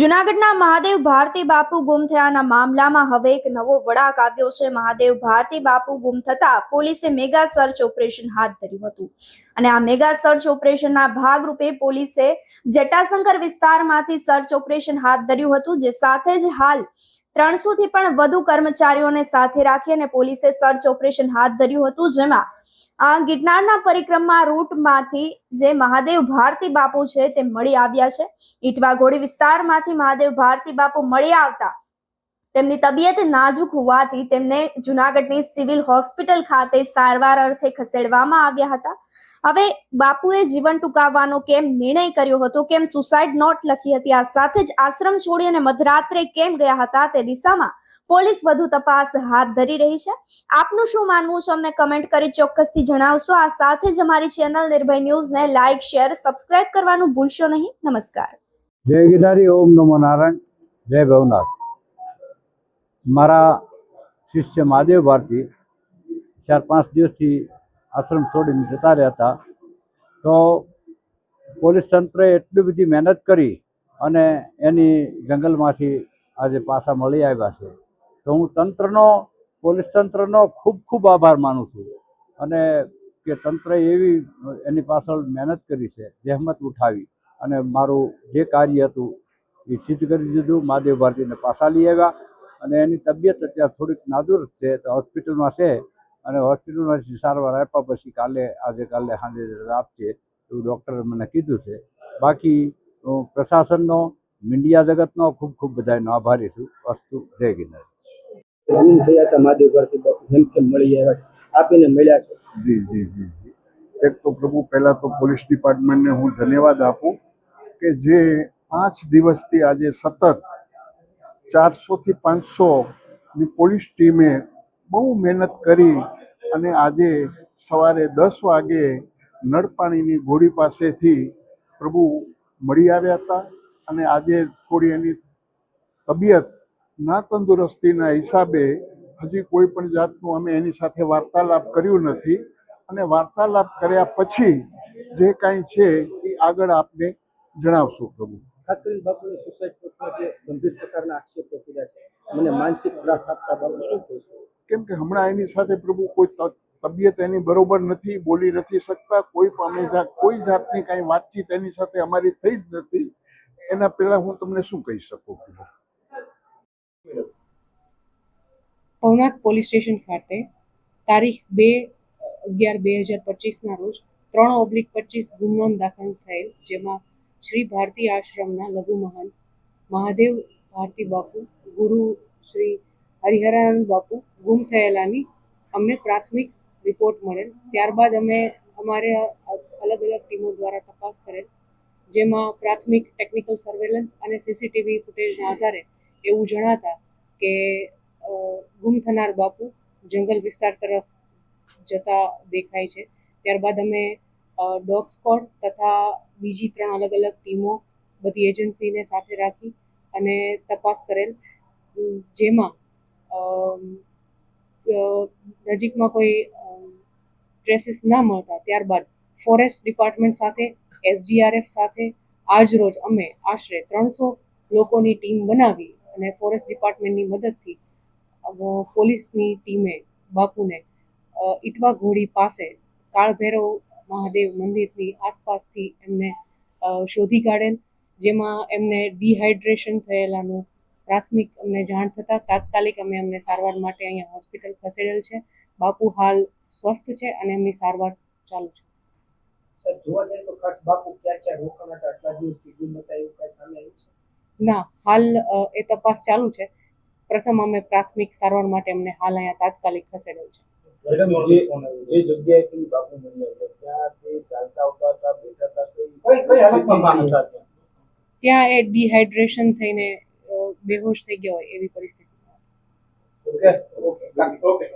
જુનાગઢના મહાદેવ ભારતી બાપુ ગુમ થયાના મામલામાં હવે એક નવો વળાંક આવ્યો છે. મહાદેવ ભારતી બાપુ ગુમ થતા પોલીસે મેગા સર્ચ ઓપરેશન હાથ ધર્યું હતું. અને આ મેગા સર્ચ ઓપરેશનના ભાગરૂપે પોલીસે જટાશંકર વિસ્તારમાંથી સર્ચ ઓપરેશન હાથ ધર્યું હતું, જે સાથે જ હાલ ત્રણસો થી પણ વધુ કર્મચારીઓને સાથે રાખી અને પોલીસે સર્ચ ઓપરેશન હાથ ધર્યું હતું, જેમાં ગિરનારના પરિક્રમા રૂટમાંથી જે મહાદેવ ભારતી બાપુ છે તે મળી આવ્યા છે. ઈટવા ઘોડી વિસ્તારમાંથી મહાદેવ ભારતી બાપુ મળી આવતા તેમની તબિયત નાજુક હોવાથી તેમને જુનાગઢની સિવિલ હોસ્પિટલ ખાતે સારવાર અર્થે ખસેડવામાં આવ્યા હતા. હવે બાપુએ જીવન ટૂંકાવવાનો કેમ નિર્ણય કર્યો હતો? કેમ સુસાઇડ નોટ લખી હતી? આ સાથે જ આશ્રમ છોડી અને મધરાત્રે કેમ ગયા હતા તે દિશામાં પોલીસ વધુ તપાસ હાથ ધરી રહી છે. આપનું શું માનવું છે? અમને કમેન્ટ કરી ચોક્કસથી જણાવશો. આ સાથે જ અમારી ચેનલ નિર્ભય ન્યૂઝને લાઇક, શેર, સબસ્ક્રાઇબ કરવાનું ભૂલશો નહીં. નમસ્કાર. જય ગિરનારી, ઓમ નમો નારાયણ. જય ભવનાથ. મારા શિષ્ય મહાદેવ ભારતી ચાર પાંચ દિવસથી આશ્રમ છોડીને જતા રહ્યા હતા. તો પોલીસ તંત્રએ એટલી બધી મહેનત કરી અને એની જંગલમાંથી આજે પાછા મળી આવ્યા છે. તો હું તંત્રનો, પોલીસ તંત્રનો ખૂબ ખૂબ આભાર માનું છું અને કે તંત્રએ એવી એની પાછળ મહેનત કરી છે, જહેમત ઉઠાવી અને મારું જે કાર્ય હતું એ સિદ્ધ કરી દીધું. મહાદેવ ભારતીને પાછા લઈ આવ્યા. અને એની તબિયત અત્યારે થોડીક નાદુર છે તો હોસ્પિટલમાં છે. અને હોસ્પિટલમાં સારવાર આપ્યા પછી કાલે આજે કાલે સાંજે આપશે એવું ડૉક્ટરે મને કીધું છે. બાકી હું પ્રશાસનનો મીડિયા જગતનો ખૂબ ખૂબ બધાનો આભારી છું. વસ્તુ જય ગિરનાર. ગુમ થયા હતા મહાદેવ ભારતી જેમ કેમ મળી આવ્યા આપીને મળ્યા છે. જી જી જી જી. એક તો પ્રભુ પહેલાં તો પોલીસ ડિપાર્ટમેન્ટને હું ધન્યવાદ આપું કે જે પાંચ દિવસથી આજે સતત ચારસોથી પાંચસોની પોલીસ ટીમે બહુ મહેનત કરી અને આજે સવારે દસ વાગે નળપાણીની ઘોડી પાસેથી પ્રભુ મળી આવ્યા હતા અને આજે થોડી એની તબિયત ના તંદુરસ્તીના હિસાબે હજી કોઈ પણ જાતનું અમે એની સાથે વાર્તાલાપ કર્યું નથી અને વાર્તાલાપ કર્યા પછી જે કાંઈ છે એ આગળ આપને જણાવશું પ્રભુ. ખાસ કરીને બાપુને સુસાઇડ નોટમાં જે ગંભીર પ્રકારના આક્ષેપો કર્યા છે મને માનસિક ત્રાસ આપતા બાપુ શું કહેશો? કેમ કે હમણાં એની સાથે પ્રભુ કોઈ તબિયત એની બરોબર નથી બોલી નથી શકતા કોઈ પણ અમે કોઈ જાતની કાંઈ વાતચીત એની સાથે અમારી થઈ જ નથી. એના પહેલાં હું તમને શું કહી શકું પ્રભુ? ભવનાથ પોલીસ સ્ટેશન ખાતે તારીખ બે અગિયાર બે હજાર પચીસના રોજ ત્રણ ઓબ્લિક પચીસ ગુનો દાખલ થયેલ જેમાં શ્રી ભારતી આશ્રમના લઘુ મહાન મહાદેવ ભારતી બાપુ, ગુરુ શ્રી હરિહરાનંદ બાપુ ગુમ થયેલાની અમને પ્રાથમિક રિપોર્ટ મળેલ. ત્યારબાદ અમે અમારે અલગ અલગ ટીમો દ્વારા તપાસ કરેલ, જેમાં પ્રાથમિક ટેકનિકલ સર્વેલન્સ અને સીસીટીવી ફૂટેજના આધારે એવું જણાતા કે ગુમ થનાર બાપુ જંગલ વિસ્તાર તરફ જતા દેખાય છે. ત્યારબાદ અમે ડોગ સ્કોડ તથા બીજી ત્રણ અલગ અલગ ટીમો બધી એજન્સીને સાથે રાખી અને તપાસ કરેલ. જેમાં નજીકમાં કોઈ ટ્રેસીસ ના મળતા ત્યારબાદ ફોરેસ્ટ ડિપાર્ટમેન્ટ સાથે, એસડીઆરએફ સાથે આજ રોજ અમે આશરે ત્રણસો લોકોની ટીમ બનાવી અને ફોરેસ્ટ ડિપાર્ટમેન્ટની મદદથી પોલીસની ટીમે બાપુને ઇટવા ઘોડી પાસે કાળભૈરવ મહાદેવ મંદિરની આસપાસથી એમને શોધી કાઢેલ જેમાં એમને ડિહાઇડ્રેશન થયેલાનું પ્રાથમિક અમને જાણ થતાં તાત્કાલિક અમે એમને સારવાર માટે અહીંયા હોસ્પિટલ ખસેડેલ છે. બાપુ હાલ સ્વસ્થ છે અને એમની સારવાર ચાલુ છે. સર જોવા જઈએ તો ખાસ બાપુ ક્યાં ક્યાં રોકાણા હતા? આટલા દિવસથી ગુમ હતા એવું કાંઈ સામે આવ્યું છે? ના હાલ એ તપાસ ચાલુ છે. પ્રથમ અમે પ્રાથમિક સારવાર માટે એમને હાલ અહીંયા તાત્કાલિક ખસેડેલ છે. જે બાપુ મંદિર ત્યાં તે ચાલતા હતા બેઠા હતા કઈ કઈ હાલતમાં હતા ત્યાં? એ ડિહાઇડ્રેશન થઈને બેહોશ થઈ ગયા હોય એવી પરિસ્થિતિ. Okay okay okay